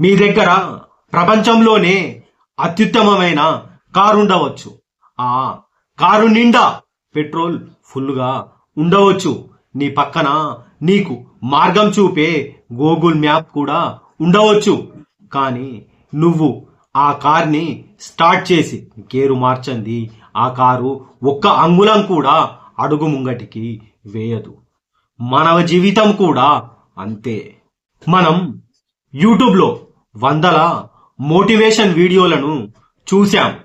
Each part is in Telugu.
మీ దగ్గర ప్రపంచంలోనే అత్యుత్తమమైన కారు ఉండవచ్చు. ఆ కారు నిండా పెట్రోల్ ఫుల్గా ఉండవచ్చు. నీ పక్కన నీకు మార్గం చూపే గూగుల్ మ్యాప్ కూడా ఉండవచ్చు. కానీ నువ్వు ఆ కార్ని స్టార్ట్ చేసి గేరు మార్చంది ఆ కారు ఒక్క అంగుళం కూడా అడుగు ముంగటికి వేయదు. మానవ జీవితం కూడా అంతే. మనం యూట్యూబ్లో వందల మోటివేషన్ వీడియోలను చూశాం.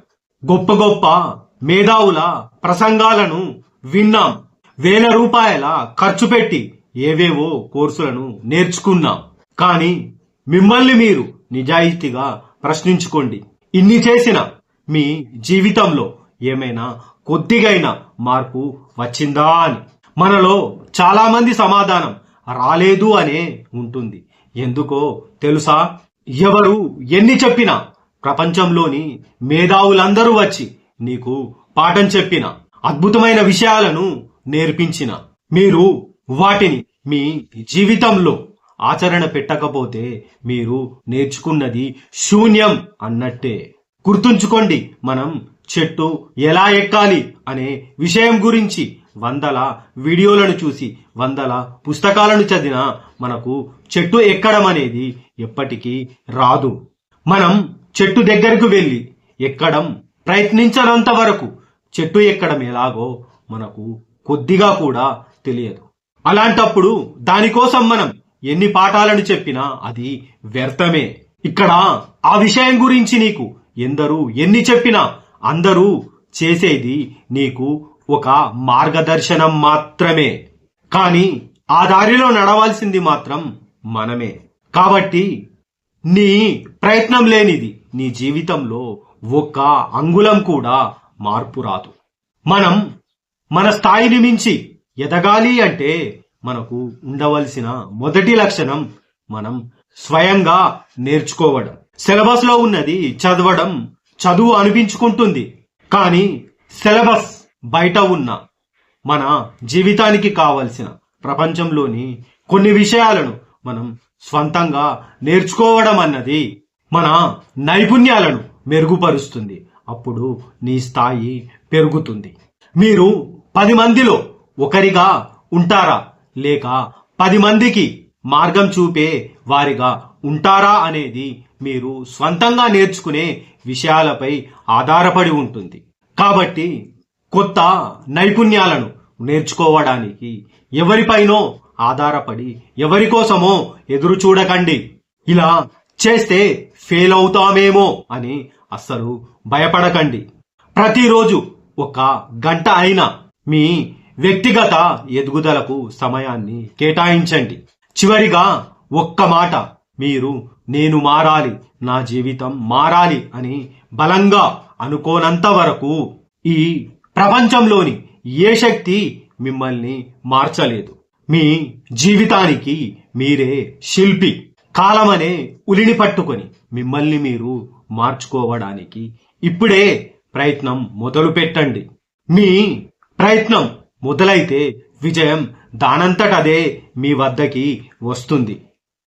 గొప్ప గొప్ప మేధావుల ప్రసంగాలను విన్నాం. వేల రూపాయల ఖర్చు పెట్టి ఏవేవో కోర్సులను నేర్చుకున్నాం. కానీ మిమ్మల్ని మీరు నిజాయితీగా ప్రశ్నించుకోండి. ఇన్ని చేసిన మీ జీవితంలో ఏమైనా కొద్దిగైనా మార్పు వచ్చిందా అని. మనలో చాలామంది సమాధానం రాలేదు అనే ఉంటుంది. ఎందుకో తెలుసా? ఎవరు ఎన్ని చెప్పినా ప్రపంచంలోని మేధావులందరూ వచ్చి నీకు పాఠం చెప్పిన అద్భుతమైన విషయాలను నేర్పించిన. మీరు వాటిని మీ జీవితంలో ఆచరణ పెట్టకపోతే మీరు నేర్చుకున్నది శూన్యం అన్నట్టే. గుర్తుంచుకోండి మనం చెట్టు ఎలా ఎక్కాలి అనే విషయం గురించి వందల వీడియోలను చూసి వందల పుస్తకాలను చదివినా మనకు చెట్టు ఎక్కడం అనేది ఎప్పటికీ రాదు. మనం చెట్టు దగ్గరకు వెళ్ళి ఎక్కడం ప్రయత్నించనంత వరకు చెట్టు ఎక్కడం ఎలాగో మనకు కొద్దిగా కూడా తెలియదు. అలాంటప్పుడు దానికోసం మనం ఎన్ని పాఠాలను చెప్పినా అది వ్యర్థమే. ఇక్కడ ఆ విషయం గురించి నీకు ఎందరూ ఎన్ని చెప్పినా అందరూ చేసేది నీకు ఒక మార్గదర్శనం మాత్రమే. కానీ ఆ దారిలో నడవాల్సింది మాత్రం మనమే. కాబట్టి నీ ప్రయత్నం లేనిది నీ జీవితంలో ఒక్క అంగుళం కూడా మార్పు రాదు. మనం మన స్థాయిని మించి ఎదగాలి అంటే మనకు ఉండవలసిన మొదటి లక్షణం మనం స్వయంగా నేర్చుకోవడం. సిలబస్లో ఉన్నది చదవడం చదువు అనిపించుకుంటుంది. కానీ సిలబస్ బయట ఉన్న మన జీవితానికి కావలసిన ప్రపంచంలోని కొన్ని విషయాలను మనం స్వంతంగా నేర్చుకోవడం అన్నది మన నైపుణ్యాలను మెరుగుపరుస్తుంది. అప్పుడు నీ స్థాయి పెరుగుతుంది. మీరు పది మందిలో ఒకరిగా ఉంటారా? లేక పది మందికి మార్గం చూపే వారిగా ఉంటారా అనేది మీరు స్వంతంగా నేర్చుకునే విషయాలపై ఆధారపడి ఉంటుంది. కాబట్టి కొత్త నైపుణ్యాలను నేర్చుకోవడానికి ఎవరిపైనో ఆధారపడి ఎవరి కోసమో ఎదురు చూడకండి. ఇలా చేస్తే ఫెయిల్ అవుతామేమో అని అస్సలు భయపడకండి. ప్రతిరోజు ఒక గంట అయినా మీ వ్యక్తిగత ఎదుగుదలకు సమయాన్ని కేటాయించండి. చివరిగా ఒక్క మాట మీరు నేను మారాలి నా జీవితం మారాలి అని బలంగా అనుకోనంత వరకు ఈ ప్రపంచంలోని ఏ శక్తి మిమ్మల్ని మార్చలేదు? మీ జీవితానికి మీరే శిల్పి కాలమనే ఉలిని పట్టుకొని మిమ్మల్ని మీరు మార్చుకోవడానికి ఇప్పుడే ప్రయత్నం మొదలు పెట్టండి. మీ ప్రయత్నం మొదలైతే విజయం దానంతటదే మీ వద్దకి వస్తుంది.